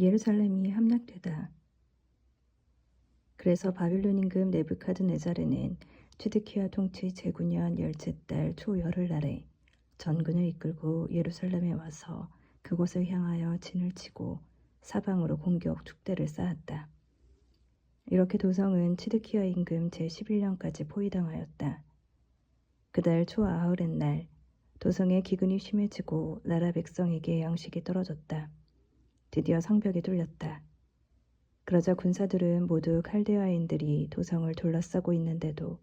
예루살렘이 함락되다. 그래서 바빌론 임금 네부카드네자르는 취드키야 통치 제9년 열째 달 초열흘 날에 전군을 이끌고 예루살렘에 와서 그곳을 향하여 진을 치고 사방으로 공격 축대를 쌓았다. 이렇게 도성은 치드키야 임금 제11년까지 포위당하였다. 그달 초 아흐렛 날 도성의 기근이 심해지고 나라 백성에게 양식이 떨어졌다. 드디어 성벽이 뚫렸다. 그러자 군사들은 모두 칼데아인들이 도성을 둘러싸고 있는데도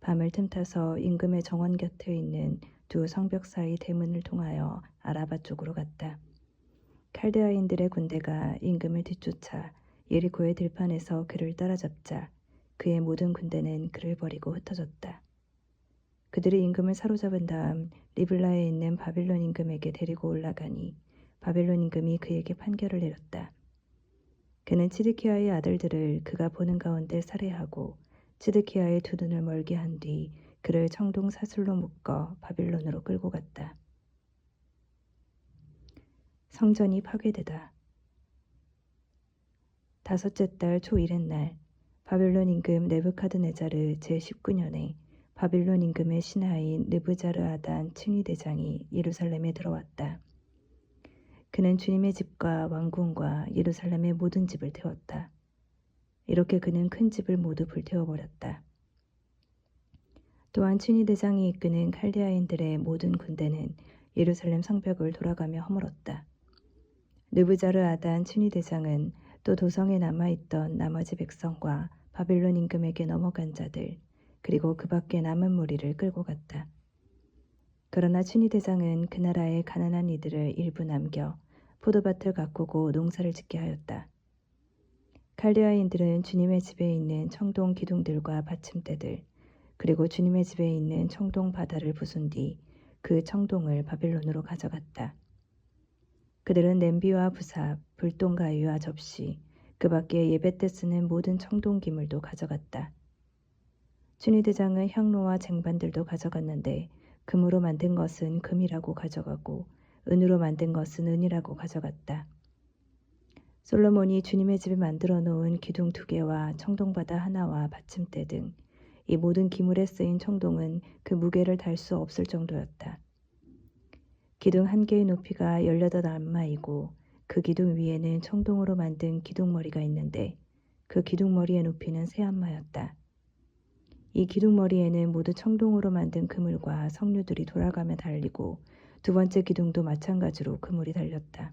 밤을 틈타서 임금의 정원 곁에 있는 두 성벽 사이 대문을 통하여 아라바 쪽으로 갔다. 칼데아인들의 군대가 임금을 뒤쫓아 예리코의 들판에서 그를 따라잡자 그의 모든 군대는 그를 버리고 흩어졌다. 그들이 임금을 사로잡은 다음 리블라에 있는 바빌론 임금에게 데리고 올라가니 바벨론 임금이 그에게 판결을 내렸다. 그는 치드키아의 아들들을 그가 보는 가운데 살해하고 치드키아의 두 눈을 멀게 한 뒤 그를 청동 사슬로 묶어 바빌론으로 끌고 갔다. 성전이 파괴되다. 다섯째 달 초일의 날 바빌론 임금 네부카드네자르 제19년에 바빌론 임금의 신하인 느부자르 아단 칭위대장이 예루살렘에 들어왔다. 그는 주님의 집과 왕궁과 예루살렘의 모든 집을 태웠다. 이렇게 그는 큰 집을 모두 불태워버렸다. 또한 춘위대장이 이끄는 칼데아인들의 모든 군대는 예루살렘 성벽을 돌아가며 허물었다. 느부자르 아단 춘위대장은 또 도성에 남아있던 나머지 백성과 바빌론 임금에게 넘어간 자들 그리고 그 밖에 남은 무리를 끌고 갔다. 그러나 춘위대장은 그 나라의 가난한 이들을 일부 남겨 포도밭을 가꾸고 농사를 짓게 하였다. 칼데아인들은 주님의 집에 있는 청동 기둥들과 받침대들 그리고 주님의 집에 있는 청동 바다를 부순 뒤 그 청동을 바빌론으로 가져갔다. 그들은 냄비와 부삽, 불똥가위와 접시, 그 밖에 예배 때 쓰는 모든 청동 기물도 가져갔다. 춘위대장은 향로와 쟁반들도 가져갔는데 금으로 만든 것은 금이라고 가져가고 은으로 만든 것은 은이라고 가져갔다. 솔로몬이 주님의 집에 만들어 놓은 기둥 두 개와 청동바다 하나와 받침대 등 이 모든 기물에 쓰인 청동은 그 무게를 달 수 없을 정도였다. 기둥 한 개의 높이가 18안마이고 그 기둥 위에는 청동으로 만든 기둥머리가 있는데 그 기둥머리의 높이는 세 안마였다. 이 기둥머리에는 모두 청동으로 만든 그물과 석류들이 돌아가며 달리고 두 번째 기둥도 마찬가지로 그물이 달렸다.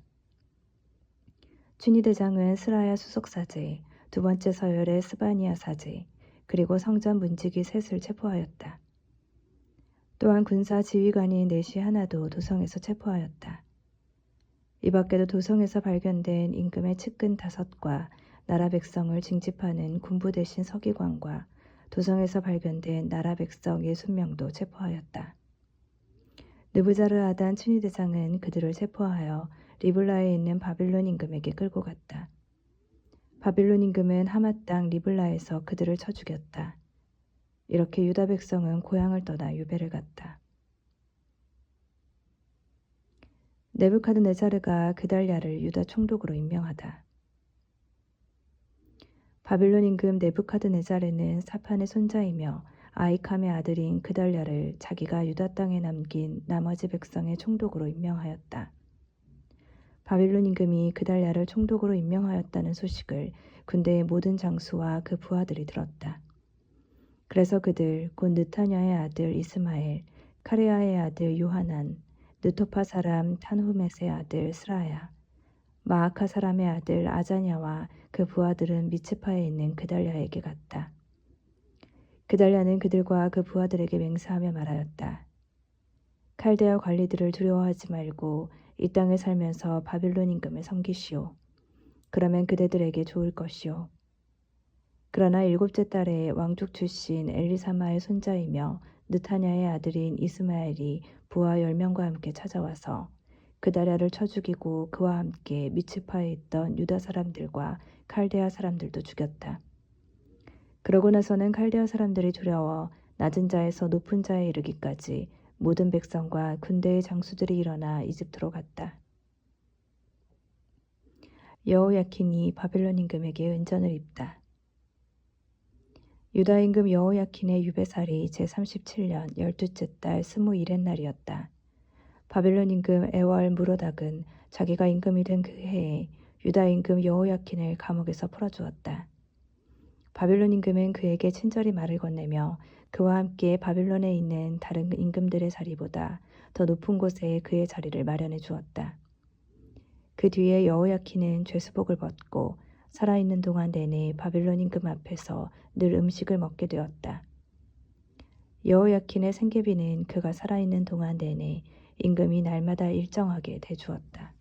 춘희대장은 스라야 수석사제, 두 번째 서열의 스바니아 사제, 그리고 성전 문지기 셋을 체포하였다. 또한 군사 지휘관인 넷이 하나도 도성에서 체포하였다. 이 밖에도 도성에서 발견된 임금의 측근 다섯과 나라 백성을 징집하는 군부 대신 서기관과 도성에서 발견된 나라 백성 예순 명도 체포하였다. 느부자르 아단 춘희대장은 그들을 체포하여 리블라에 있는 바빌론 임금에게 끌고 갔다. 바빌론 임금은 하마 땅 리블라에서 그들을 쳐 죽였다. 이렇게 유다 백성은 고향을 떠나 유배를 갔다. 네부카드네자르가 그달랴를 유다 총독으로 임명하다. 바빌론 임금 네부카드네자르는 사판의 손자이며 아이캄의 아들인 그달랴를 자기가 유다 땅에 남긴 나머지 백성의 총독으로 임명하였다. 바빌론 임금이 그달랴를 총독으로 임명하였다는 소식을 군대의 모든 장수와 그 부하들이 들었다. 그래서 그들 곧 느타냐의 아들 이스마엘, 카레아의 아들 요하난, 느토파 사람 탄후멧의 아들 스라야, 마아카 사람의 아들 아자냐와 그 부하들은 미츠파에 있는 그달랴에게 갔다. 그달랴는 그들과 그 부하들에게 맹세하며 말하였다. 칼데아 관리들을 두려워하지 말고 이 땅에 살면서 바빌론 임금을 섬기시오. 그러면 그대들에게 좋을 것이오. 그러나 일곱째 달에 왕족 출신 엘리사마의 손자이며 느타냐의 아들인 이스마엘이 부하 열명과 함께 찾아와서 그다랴를 쳐 죽이고 그와 함께 미츠파에 있던 유다 사람들과 칼데아 사람들도 죽였다. 그러고 나서는 칼데아 사람들이 두려워 낮은 자에서 높은 자에 이르기까지 모든 백성과 군대의 장수들이 일어나 이집트로 갔다. 여호야킨이 바벨론 임금에게 은전을 입다. 유다 임금 여호야킨의 유배살이 제37년 열두째 달 스무 일의 날이었다. 바벨론 임금 에월 무로닥은 자기가 임금이 된 그 해에 유다 임금 여호야킨을 감옥에서 풀어주었다. 바벨론 임금은 그에게 친절히 말을 건네며 그와 함께 바벨론에 있는 다른 임금들의 자리보다 더 높은 곳에 그의 자리를 마련해 주었다. 그 뒤에 여호야킨은 죄수복을 벗고 살아있는 동안 내내 바벨론 임금 앞에서 늘 음식을 먹게 되었다. 여호야킨의 생계비는 그가 살아있는 동안 내내 임금이 날마다 일정하게 대주었다.